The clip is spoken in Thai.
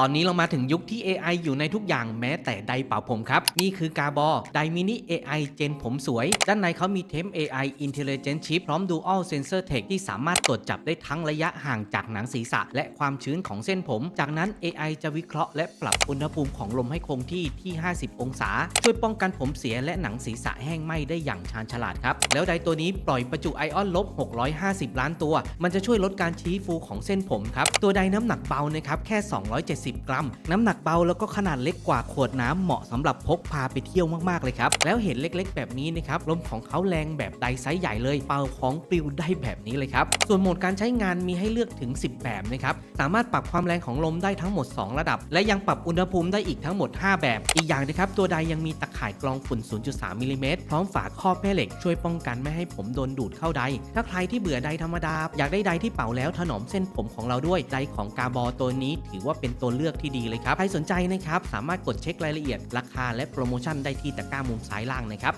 ตอนนี้เรามาถึงยุคที่ AI อยู่ในทุกอย่างแม้แต่ไดร์เป่าผมครับ นี่คือกาบอไดมินิ AI เจนผมสวย ด้านในเขามีเทม AI Intelligent Chip พร้อม Dual Sensor Tech ที่สามารถตรวจจับได้ทั้งระยะห่างจากหนังศีรษะ และความชื้นของเส้นผม จากนั้น AI จะวิเคราะห์และปรับอุณหภูมิของลมให้คงที่ที่ 50 องศา ช่วยป้องกันผมเสียและหนังศีรษะแห้งไหม้ได้อย่างชาญฉลาดครับแล้วไดร์ตัวนี้ปล่อยประจุไอออนลบ 650 ล้านตัว มันจะช่วยลดการชี้ฟูของเส้นผมครับตัวไดร์น้ำหนักเบานะครับแค่ 270กรัม น้ำหนักเบาแล้วก็ขนาดเล็กกว่าขวดน้ำเหมาะสำหรับพกพาไปเที่ยวมากๆเลยครับ แล้วเห็นเล็กๆ แบบนี้นะครับลมของเขาแรงแบบไดร์ไซส์ใหญ่เลย เป่าของปลิวได้แบบนี้เลยครับ ส่วนโหมดการใช้งานมีให้เลือกถึง 10 แบบนะครับ สามารถปรับความแรงของลมได้ทั้งหมด 2 ระดับ และยังปรับอุณหภูมิได้อีกทั้งหมด 5 แบบ อีกอย่างนะครับตัวไดร์ยังมีตะข่ายกรองฝุ่น 0.3มิลลิเมตรพร้อมฝาครอบแม่เหล็กช่วยป้องกันไม่ให้ผมโดนดูดเข้าไดร์ถ้าใครที่เบื่อไดร์ธรรมดาอยากได้ไดร์ที่เป่าแล้วถนอมเส้นผมของเราด้วยไดร์ของกาบอตัวนี้ถือว่าเป็นตัวเลือกที่ดีเลยครับ ใครสนใจนะครับ สามารถกดเช็ครายละเอียดราคาและโปรโมชั่นได้ที่ตะกร้ามุมซ้ายล่างนะครับ